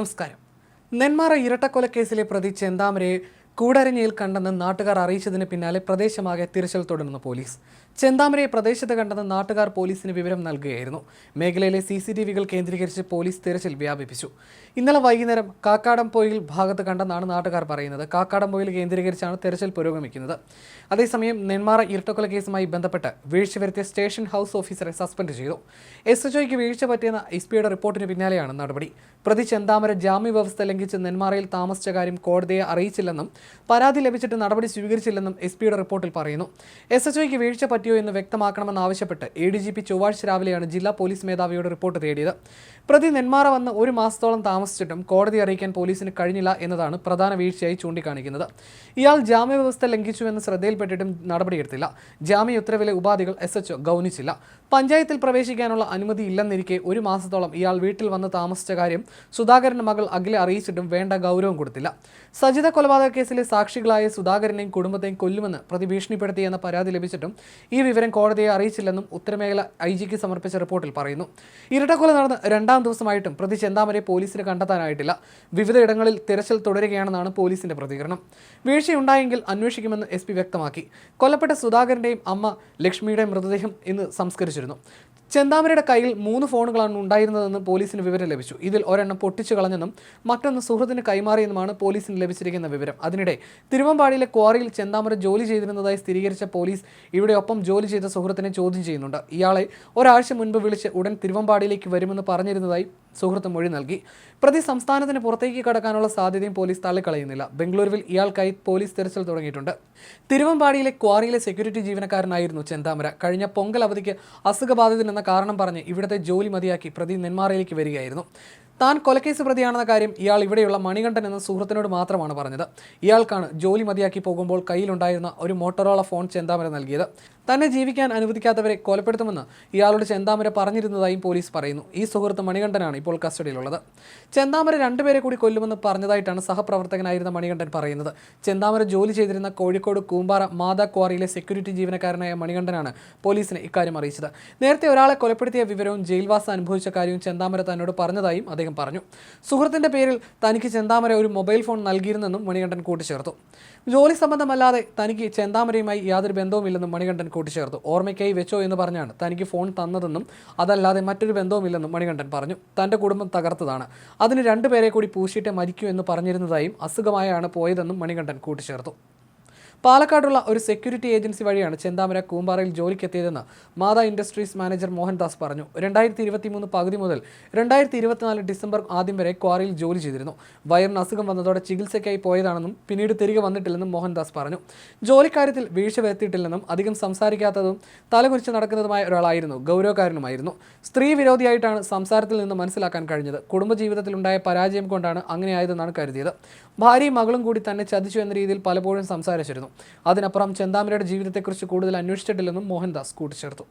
നമസ്കാരം. നെന്മാറ ഇരട്ടക്കൊലക്കേസിലെ പ്രതി ചെന്താമരയെ കൂടരഞ്ഞിയിൽ കണ്ടെന്ന് നാട്ടുകാർ അറിയിച്ചതിന് പിന്നാലെ പ്രദേശമാകെ തിരച്ചിൽ തുടരുന്ന പോലീസ്. ചെന്താമരയെ പ്രദേശത്ത് കണ്ടെന്ന് നാട്ടുകാർ പോലീസിന് വിവരം നൽകുകയായിരുന്നു. മേഖലയിലെ സി സി ടി വികൾ കേന്ദ്രീകരിച്ച് പോലീസ് തിരച്ചിൽ വ്യാപിപ്പിച്ചു. ഇന്നലെ വൈകുന്നേരം കാക്കാടംപൊയിൽ ഭാഗത്ത് കണ്ടെന്നാണ് നാട്ടുകാർ പറയുന്നത്. കാക്കാടംപൊയിൽ കേന്ദ്രീകരിച്ചാണ് തിരച്ചിൽ പുരോഗമിക്കുന്നത്. അതേസമയം നെന്മാറ ഇരട്ടക്കൊല കേസുമായി ബന്ധപ്പെട്ട് വീഴ്ച വരുത്തിയ സ്റ്റേഷൻ ഹൗസ് ഓഫീസറെ സസ്പെൻഡ് ചെയ്തു. എസ് എച്ച് ഒയ്ക്ക് വീഴ്ച പറ്റിയെന്ന എസ് പിയുടെ റിപ്പോർട്ടിന് പിന്നാലെയാണ് നടപടി. പ്രതി ചെന്താമര ജാമ്യ വ്യവസ്ഥ ലംഘിച്ച് നെന്മാറയിൽ താമസിച്ച കാര്യം കോടതിയെ അറിയിച്ചില്ലെന്നും പരാതി ലഭിച്ചിട്ട് നടപടി സ്വീകരിച്ചില്ലെന്നും എസ് പിയുടെ റിപ്പോർട്ടിൽ പറയുന്നു. എസ് എച്ച് ഒയ്ക്ക് വീഴ്ച പറ്റിയോ എന്ന് വ്യക്തമാക്കണമെന്നാവശ്യപ്പെട്ട് എ ഡി ജി പി ചൊവ്വാഴ്ച രാവിലെയാണ് ജില്ലാ പോലീസ് മേധാവിയോട് റിപ്പോർട്ട് തേടിയത്. പ്രതി നെന്മാറ വന്ന് ഒരു മാസത്തോളം താമസിച്ചിട്ടും കോടതി അറിയിക്കാൻ പോലീസിന് കഴിഞ്ഞില്ല എന്നതാണ് പ്രധാന വീഴ്ചയായി ചൂണ്ടിക്കാണിക്കുന്നത്. ഇയാൾ ജാമ്യ വ്യവസ്ഥ ലംഘിച്ചുവെന്ന് ശ്രദ്ധയിൽപ്പെട്ടിട്ടും നടപടിയെടുത്തില്ല. ജാമ്യ ഉത്തരവിലെ ഉപാധികൾ എസ് എച്ച് ഗൗനിച്ചില്ല. പഞ്ചായത്തിൽ പ്രവേശിക്കാനുള്ള അനുമതി ഇല്ലെന്നിരിക്കെ ഒരു മാസത്തോളം ഇയാൾ വീട്ടിൽ വന്ന് താമസിച്ച കാര്യം സുധാകരന്റെ മകൾ അഖിലെ അറിയിച്ചിട്ടും വേണ്ട ഗൗരവം കൊടുത്തില്ല. സജിത കൊലപാതക കേസിലെ സാക്ഷികളായ സുധാകരനെയും കുടുംബത്തെയും കൊല്ലുമെന്ന് പ്രതി ഭീഷണിപ്പെടുത്തിയെന്ന പരാതി ലഭിച്ചിട്ടും ഈ വിവരം കോടതിയെ അറിയിച്ചില്ലെന്നും ഉത്തരമേഖല ഐ ജിക്ക് സമർപ്പിച്ച റിപ്പോർട്ടിൽ പറയുന്നു. ഇരട്ടക്കൊല നടന്ന രണ്ടാം ദിവസമായിട്ടും പ്രതി ചെന്താമരെ പോലീസിന് കണ്ടെത്താനായിട്ടില്ല. വിവിധയിടങ്ങളിൽ തിരച്ചിൽ തുടരുകയാണെന്നാണ് പോലീസിന്റെ പ്രതികരണം. വീഴ്ചയുണ്ടായെങ്കിൽ അന്വേഷിക്കുമെന്ന് എസ് വ്യക്തമാക്കി. കൊല്ലപ്പെട്ട സുധാകരന്റെയും അമ്മ ലക്ഷ്മിയുടെയും മൃതദേഹം ഇന്ന് സംസ്കരിച്ചിരുന്നു. ചെന്താമരയുടെ കയ്യിൽ മൂന്ന് ഫോണുകളാണ് ഉണ്ടായിരുന്നതെന്ന് പോലീസിന് വിവരം ലഭിച്ചു. ഇതിൽ ഒരെണ്ണം പൊട്ടിച്ചു കളഞ്ഞെന്നും മറ്റൊന്ന് സുഹൃത്തിന് കൈമാറിയെന്നുമാണ് പോലീസിന് ലഭിച്ചിരിക്കുന്ന വിവരം. അതിനിടെ തിരുവമ്പാടിയിലെ ക്വാറിയിൽ ചെന്താമര ജോലി ചെയ്തിരുന്നതായി സ്ഥിരീകരിച്ച പോലീസ് ഇവിടെ ഒപ്പം ജോലി ചെയ്ത സുഹൃത്തിനെ ചോദ്യം ചെയ്യുന്നുണ്ട്. ഇയാളെ ഒരാഴ്ച മുൻപ് വിളിച്ച് ഉടൻ തിരുവമ്പാടിയിലേക്ക് വരുമെന്ന് പറഞ്ഞിരുന്നതായി സുഹൃത്ത് മൊഴി നൽകി. പ്രതി സംസ്ഥാനത്തിന് പുറത്തേക്ക് കടക്കാനുള്ള സാധ്യതയും പോലീസ് തള്ളിക്കളയുന്നില്ല. ബംഗളൂരുവിൽ ഇയാൾക്കായി പോലീസ് തെരച്ചിൽ തുടങ്ങിയിട്ടുണ്ട്. തിരുവമ്പാടിയിലെ ക്വാറിയിലെ സെക്യൂരിറ്റി ജീവനക്കാരനായിരുന്നു ചെന്താമര. കഴിഞ്ഞ പൊങ്കൽ അവധിക്ക് അസുഖബാധിതനെന്ന കാരണം പറഞ്ഞ് ഇവിടുത്തെ ജോലി മതിയാക്കി പ്രതി നെന്മാറയിലേക്ക് വരികയായിരുന്നു. താൻ കൊലക്കേസ് പ്രതിയാണെന്ന കാര്യം ഇയാൾ ഇവിടെയുള്ള മണികണ്ഠൻ എന്ന സുഹൃത്തിനോട് മാത്രമാണ് പറഞ്ഞത്. ഇയാൾക്കാണ് ജോലി മതിയാക്കി പോകുമ്പോൾ കയ്യിലുണ്ടായിരുന്ന ഒരു മോട്ടോറോള ഫോൺ ചെന്താമര നൽകിയത്. തന്നെ ജീവിക്കാൻ അനുവദിക്കാത്തവരെ കൊലപ്പെടുത്തുമെന്ന് ഇയാളോട് ചെന്താമര പറഞ്ഞിരുന്നതായും പോലീസ് പറയുന്നു. ഈ സുഹൃത്ത് മണികണ്ഠനാണ് ഇപ്പോൾ കസ്റ്റഡിയിലുള്ളത്. ചെന്താമര രണ്ടുപേരെ കൂടി കൊല്ലുമെന്ന് പറഞ്ഞതായിട്ടാണ് സഹപ്രവർത്തകനായിരുന്ന മണികണ്ഠൻ പറയുന്നത്. ചെന്താമര ജോലി ചെയ്തിരുന്ന കോഴിക്കോട് കൂമ്പാറ മാതാ ക്വാറിയിലെ സെക്യൂരിറ്റി ജീവനക്കാരനായ മണികണ്ഠനാണ് പോലീസിനെ ഇക്കാര്യം അറിയിച്ചത്. നേരത്തെ ഒരാളെ കൊലപ്പെടുത്തിയ വിവരവും ജയിൽവാസം അനുഭവിച്ച കാര്യവും ചെന്താമര തന്നോട് പറഞ്ഞതായും അദ്ദേഹം പറഞ്ഞു. സുഹൃത്തിന്റെ പേരിൽ തനിക്ക് ചെന്താമര ഒരു മൊബൈൽ ഫോൺ നൽകിയിരുന്നെന്നും മണികണ്ഠൻ കൂട്ടിച്ചേർത്തു. ജോലി സംബന്ധമല്ലാതെ തനിക്ക് ചെന്താമരയുമായി യാതൊരു ബന്ധവുമില്ലെന്നും മണികണ്ഠൻ കൂട്ടിച്ചേർത്തു. ഓർമ്മയ്ക്കായി വെച്ചോ എന്ന് പറഞ്ഞാണ് തനിക്ക് ഫോൺ തന്നതെന്നും അതല്ലാതെ മറ്റൊരു ബന്ധവുമില്ലെന്നും മണികണ്ഠൻ പറഞ്ഞു. തന്റെ കുടുംബം തകർത്തതാണ്. അതിന് രണ്ടുപേരെ കൂടി പൂശിയിട്ട് മരിക്കൂ എന്ന് പറഞ്ഞിരുന്നതായും അസുഖമായാണ് പോയതെന്നും മണികണ്ഠൻ കൂട്ടിച്ചേർത്തു. പാലക്കാടുള്ള ഒരു സെക്യൂരിറ്റി ഏജൻസി വഴിയാണ് ചെന്താമര കൂമ്പാറയിൽ ജോലിക്കെത്തിയതെന്ന് മാതാ ഇൻഡസ്ട്രീസ് മാനേജർ മോഹൻദാസ് പറഞ്ഞു. രണ്ടായിരത്തി ഇരുപത്തി മൂന്ന് പകുതി മുതൽ രണ്ടായിരത്തി ഇരുപത്തിനാല് ഡിസംബർ ആദ്യം വരെ ക്വാറിയിൽ ജോലി ചെയ്തിരുന്നു. വയറിന് അസുഖം വന്നതോടെ ചികിത്സയ്ക്കായി പോയതാണെന്നും പിന്നീട് തിരികെ വന്നിട്ടില്ലെന്നും മോഹൻദാസ് പറഞ്ഞു. ജോലിക്കാര്യത്തിൽ വീഴ്ച വരുത്തിയിട്ടില്ലെന്നും അധികം സംസാരിക്കാത്തതും തലകുറിച്ച് നടക്കുന്നതുമായ ഒരാളായിരുന്നു ഗൗരവകാരനുമായിരുന്നു. സ്ത്രീ വിരോധിയായിട്ടാണ് സംസാരത്തിൽ നിന്ന് മനസ്സിലാക്കാൻ കഴിഞ്ഞത്. കുടുംബജീവിതത്തിലുണ്ടായ പരാജയം കൊണ്ടാണ് അങ്ങനെയായതെന്നാണ് കരുതിയത്. ഭാര്യയും മകളും കൂടി തന്നെ ചതിച്ചു എന്ന രീതിയിൽ പലപ്പോഴും സംസാരിച്ചിരുന്നു. അതിനപ്പുറം ചെന്താമരയുടെ ജീവിതത്തെക്കുറിച്ച് കൂടുതൽ അന്വേഷിച്ചിട്ടില്ലെന്നും മോഹൻദാസ് കൂട്ടിച്ചേർത്തു